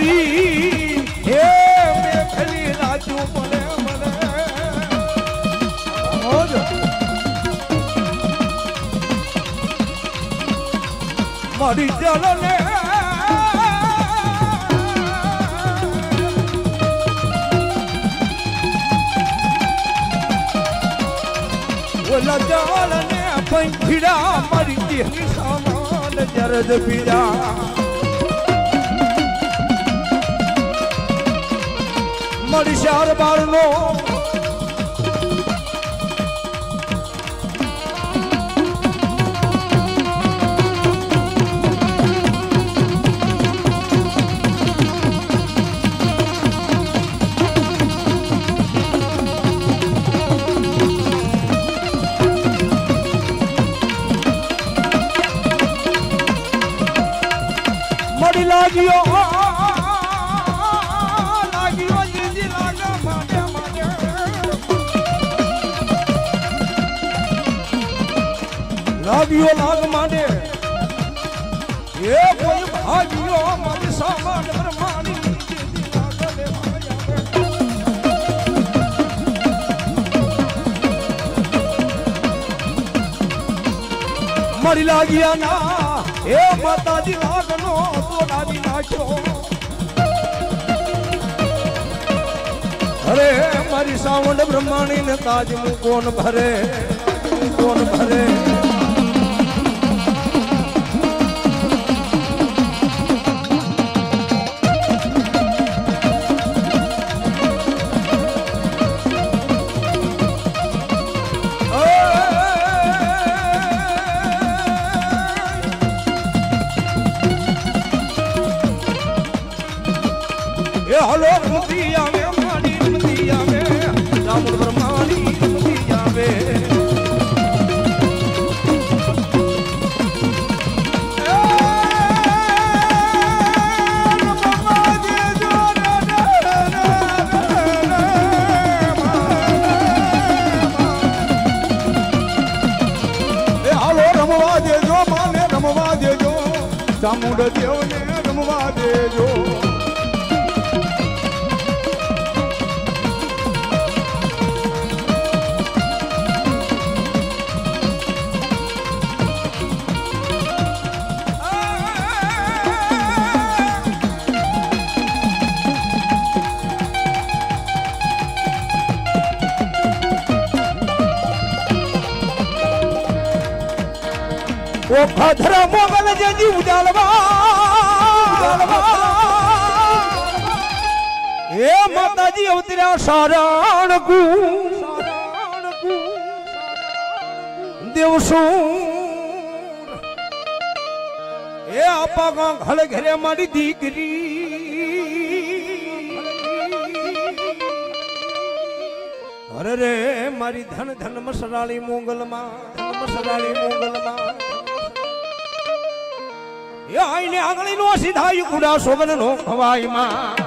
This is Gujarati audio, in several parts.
મારી હે મેખલી રાજુ મને મને. મારી જલને ઓલા જલને પંખીડા મારી દેહની સામાન જરદ પીડા મારી શાર બારનો લાગ્યો લાગ માને. એ કોઈ ભાગ્યો મારી સામાન બ્રહ્માની મરી લાગ્યા ના. એ માતાજી લાગનો તો લાવી નાખ્યો. અરે મારી સાવંડ બ્રહ્માણી ને તાજ કોણ ભરે? કોણ ભરે? ભદ્ર મોગલ જેજી ઉજાલવા એ માતાજી અવતર્યા સારણ કુ દેવસુર એ આપા ગા ઘરે ઘરે મારી દીકરી અરે રે મારી ધન ધન મસરાળી મોગલમાં, ધન મસરાળી મોગલમાં. એ આઈને આંગળી નો સીધાયું કુડા સોગન નો ખવાઈમાં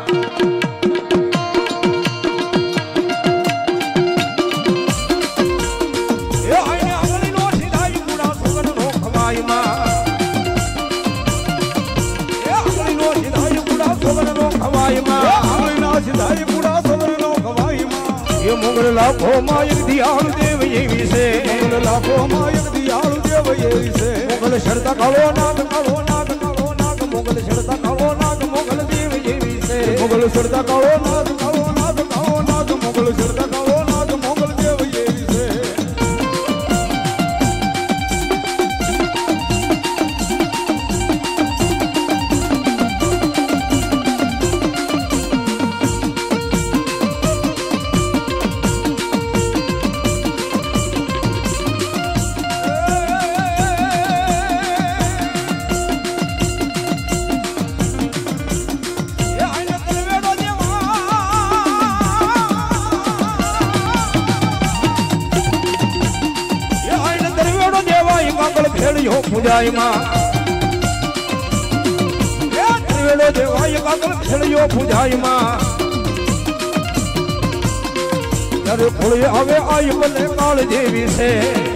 એ મોગલ લાખો માં. એક દિયાળ દેવ એવી છે. મોગલ લાખો માં એક દિયાળ દેવ એવી છે. મોગલ શરતા કાળો કાળો કાળો મોગલ શરતા એ કાગળ ફેડ્યો પૂજાઈમાં. એ તલવેડો દેવા એ કાગળ ફેડ્યો પૂજાઈમાં. ત્યારે ફોળી હવે આય બને કાળ જેવી છે.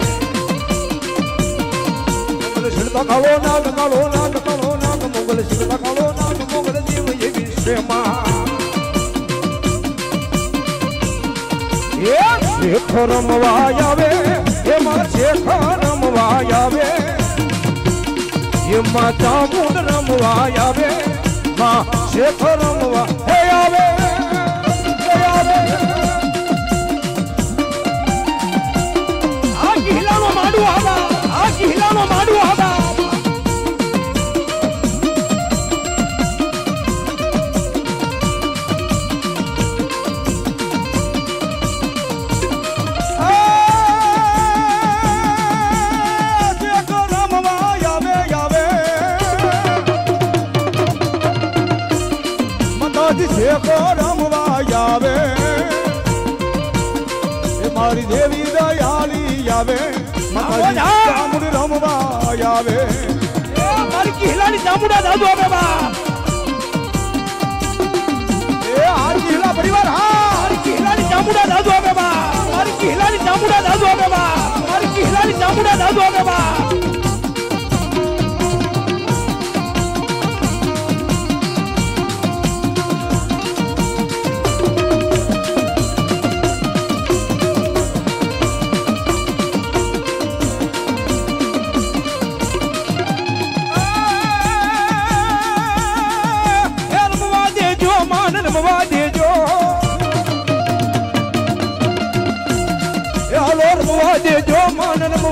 કાળો, નાગ કાળો નાગ કાળો, નાગ મોગલ શિલ્પા કાળો, નાગ મોગલ દેવ છે માં. એ આવે એમાં શેખ રમવા આવે એમાં ચામુંડ રમવા આવે માં શેખ રમવા. મારી દેવી દયાલી આવે ચામુંડ રમવા આવે. મારી કિહલાની ચામુડા દાદુ આવે બા. એ આ કિહલા પરિવાર હા મારી કિહલાની ચામુડા દાદુ આવે બા. મારી કિહલાની ચામુડા દાદુ આવે બા. મારી કિહલાની ચામુડા દાદુ આવે બા.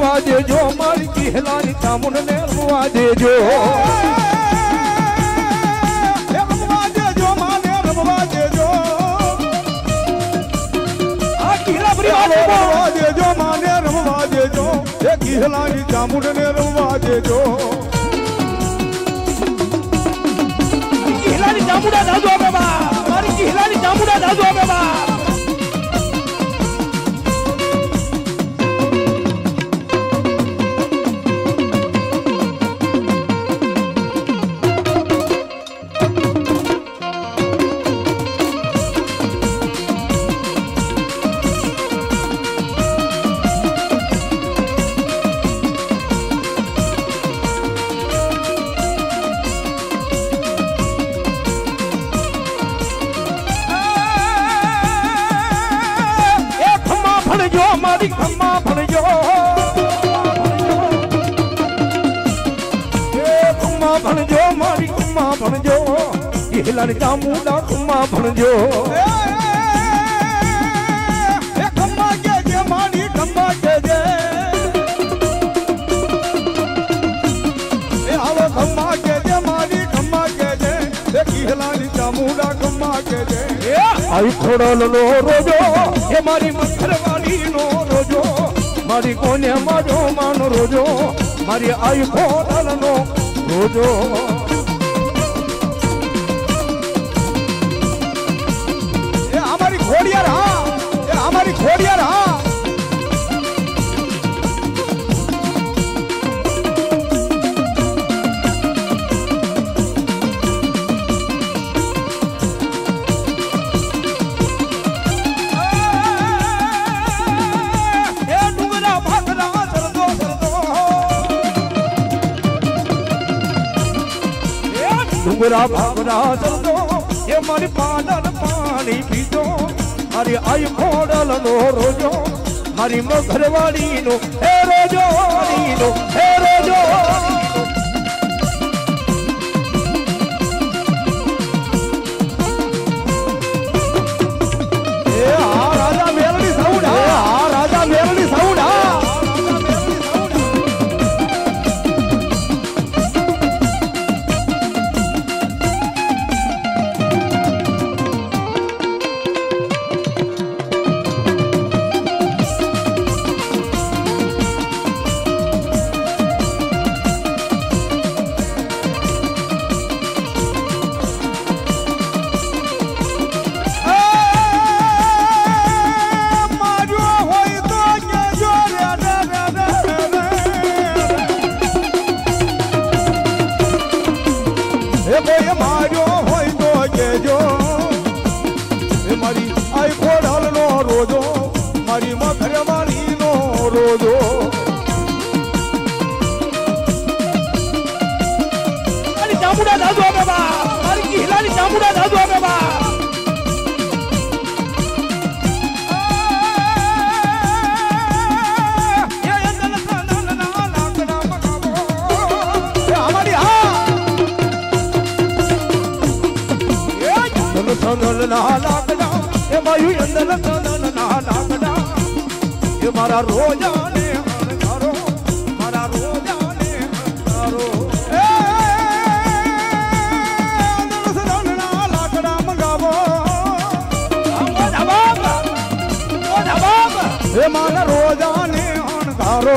રમવા દેજો મારી કિહલાની કામુન ને રવા દેજો દેજો. માને રમવા દેજો એ કિહલાની ચામુંડ ને રમવા દેજો. કિહલાની ચામુંડા દાદુ મારી ખમ્મા કે જે એ કિહલાની ચામુંડા ખમ્મા કે જે આઈ નો રોજો એ મારી મથરવાડી નો રોજો મારી કોને મારો માન રોજો? મારી આઈ ખોડલ નો રોજો? એ અમારી ખોડિયાર હા, એ અમારી ખોડિયાર હા. ડુંગરા ભાગરા સરદો એ મારી પાડલ પાણી પીધો. મારી આઈ ખોડલ નો રોજો, મારી મગરવાડી નો હે ચામુંડા દાદુ આવે બા. કિહલા એ મારા રોજાને અણગારો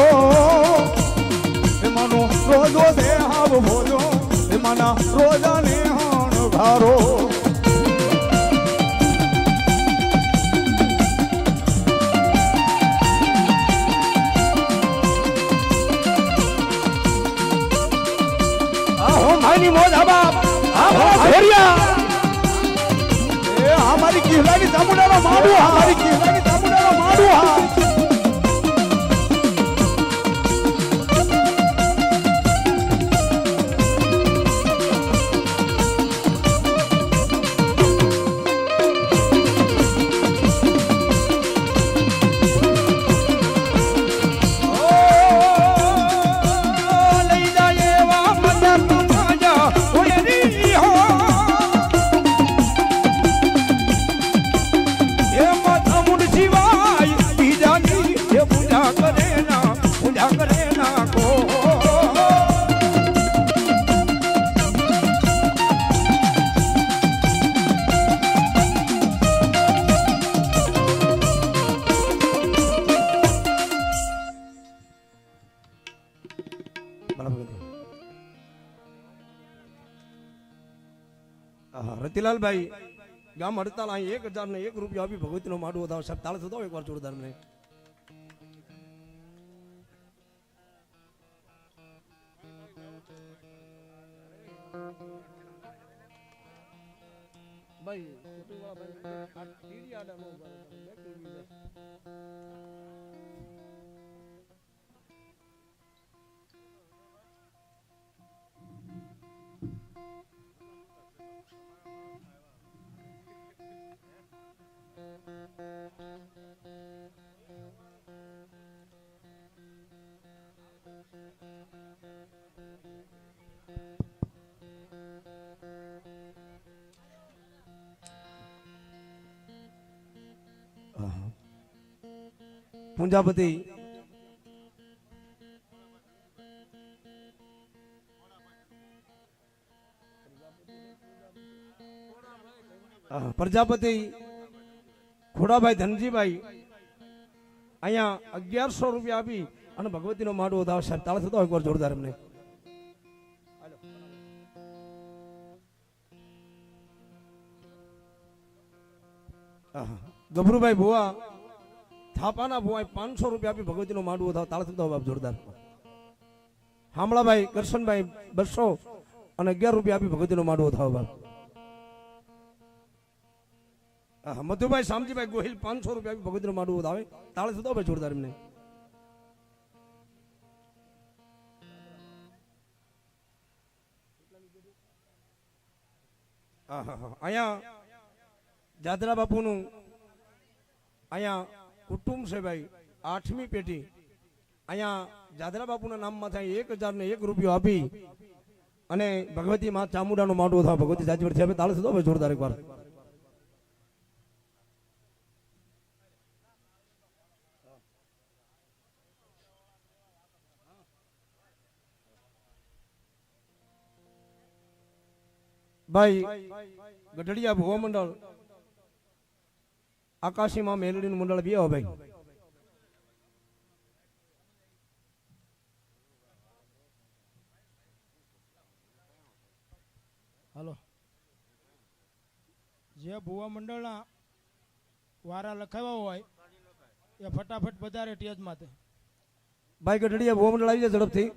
એ માનો રોજો છે હાવ ભોજો. એ માના રોજાને અણગારો આહો માની મો ધાબા આહો ભેરિયા. એ અમારી કિલ્લાની ચામુંડાનો માડું અમારી કિલ્લાની ચામુંડાનો માડું હા રતિલાલભાઈ ગામ હડતાલ અહીં એક હજાર ને એક રૂપિયા આપી ભગવતી નો માડું વધાવો સાહેબ. તાળ થતો એક વાર જોરદાર ને ભાઈ પૂંજાપતિ. પ્રજાપતિ. ખોડાભાઈ ધનજીભાઈ. અહીંયા અગિયારસો રૂપિયા આપી અને ભગવતીનો માડો વધાવ સાહેબ તાળ થતો એકવાર જોરદાર એમને. ગભરુભાઈ ભુવા, થાપાના ભુવા પાંચસો રૂપિયા આપી ભગવતીનો માંડવો થાવ, તાળ થતો બાપ જોરદાર. હામળાભાઈ, કરશનભાઈ બસો અને અગિયાર રૂપિયા આપી ભગવતીનો માંડવો થાવ બાપ. મધુભાઈ, શામજીભાઈ, ગોહિલ પાંચસો રૂપિયા આપી ભગવતીનો માંડવો થાવે. તાળ થતો ભાઈ જોરદાર એમને. અહીંયા જાદરા બાપુનું અહીંયા કુટુંબ છે ભાઈ, આઠમી પેઢી. અહીંયા જાદરા બાપુના નામમાં થાય એક હજાર ને એક રૂપિયો આપી અને ભગવતી માં ચામુંડાનો માટો થાય. ભગવતી વર્ષે આપણે તાળ થતો હવે જોરદાર એકવાર. ભાઈ, ગઢડિયા ભુવા મંડળ આકાશીમાં મેલડીનું મંડળ બે ભાઈ. હાલો. જે ભુવા મંડળના વારા લખાવ્યા હોય એ ફટાફટ વધારે ટેજમાં માટે ભાઈ ગઢડિયા ભુવા મંડળ આવી જાય ઝડપથી.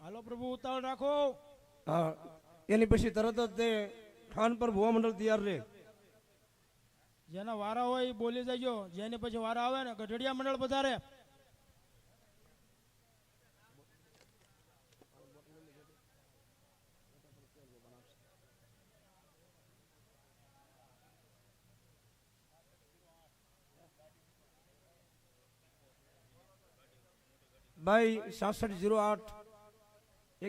હાલો પ્રભુ ઉતાવળ રાખો. હા એની પછી તરત જ તે ખાન પર ભુવા મંડળ તૈયાર રહે. જેના વારા હોય એ બોલી જજો. જેની પછી વારા આવે ને ગઢડિયા મંડળ પધારે. બાય સાસઠ જીરો આઠ.